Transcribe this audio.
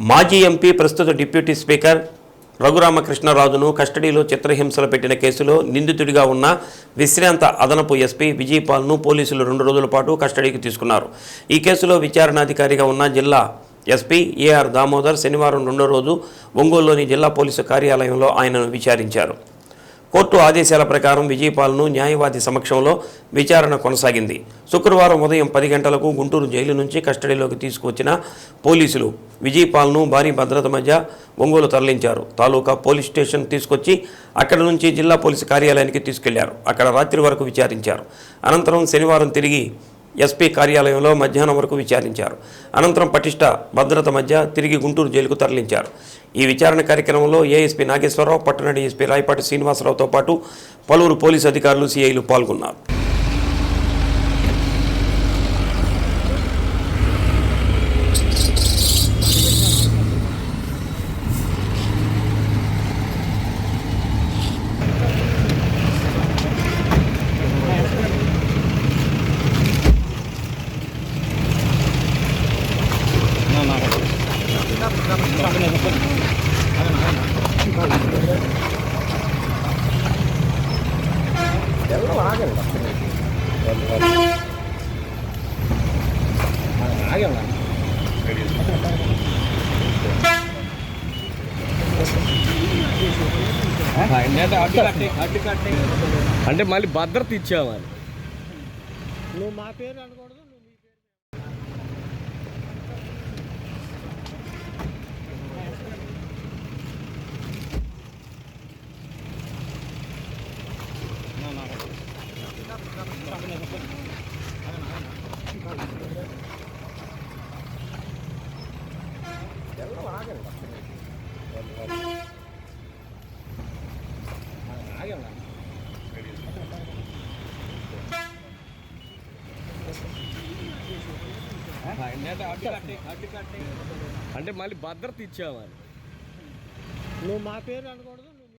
మాజీ ఎంపీ ప్రస్తుత deputy speaker రఘురామకృష్ణరాజును కస్టడీలో చిత్రహింసలు పెట్టిన కేసులో నిందితుడిగా ఉన్న విశ్రాంత అదనపు ఎస్పీ విజయపాల్ను పోలీసులు రెండు రోజుల పాటు కస్టడీకి తీసుకున్నారు. ఈ కేసులో విచారణాధికారిగా ఉన్న జిల్లా ఎస్పీ ఏఆర్ దామోదర్ శనివారం రెండో రోజు ఒంగోలులోని జిల్లా పోలీసు కార్యాలయంలో ఆయనను విచారించారు. కోర్టు ఆదేశాల ప్రకారం విజయపాల్ను న్యాయవాది సమక్షంలో విచారణ కొనసాగింది. శుక్రవారం ఉదయం పది గంటలకు గుంటూరు జైలు నుంచి కస్టడీలోకి తీసుకువచ్చిన పోలీసులు విజయపాల్ను భారీ భద్రత మధ్య ఒంగోలు తరలించారు. తాలూకా పోలీస్ స్టేషన్ తీసుకొచ్చి అక్కడ నుంచి జిల్లా పోలీసు కార్యాలయానికి తీసుకెళ్ళారు. అక్కడ రాత్రి వరకు విచారించారు. అనంతరం శనివారం తిరిగి ఎస్పీ కార్యాలయంలో మధ్యాహ్నం వరకు విచారించారు. అనంతరం పటిష్ట భద్రత మధ్య తిరిగి గుంటూరు జైలుకు తరలించారు. ఈ విచారణ కార్యక్రమంలో ఏఎస్పీ నాగేశ్వరరావు పట్టణ డీఎస్పీ రాయపాటి శ్రీనివాసరావుతో పాటు పలువురు పోలీసు అధికారులు సిఐలు పాల్గొన్నారు. అంటే మళ్ళీ భద్రత ఇచ్చామని నువ్వు మా పేరు అనకూడదు అంటే మళ్ళీ భద్రత ఇచ్చామని నువ్వు మా పేరు అనకూడదు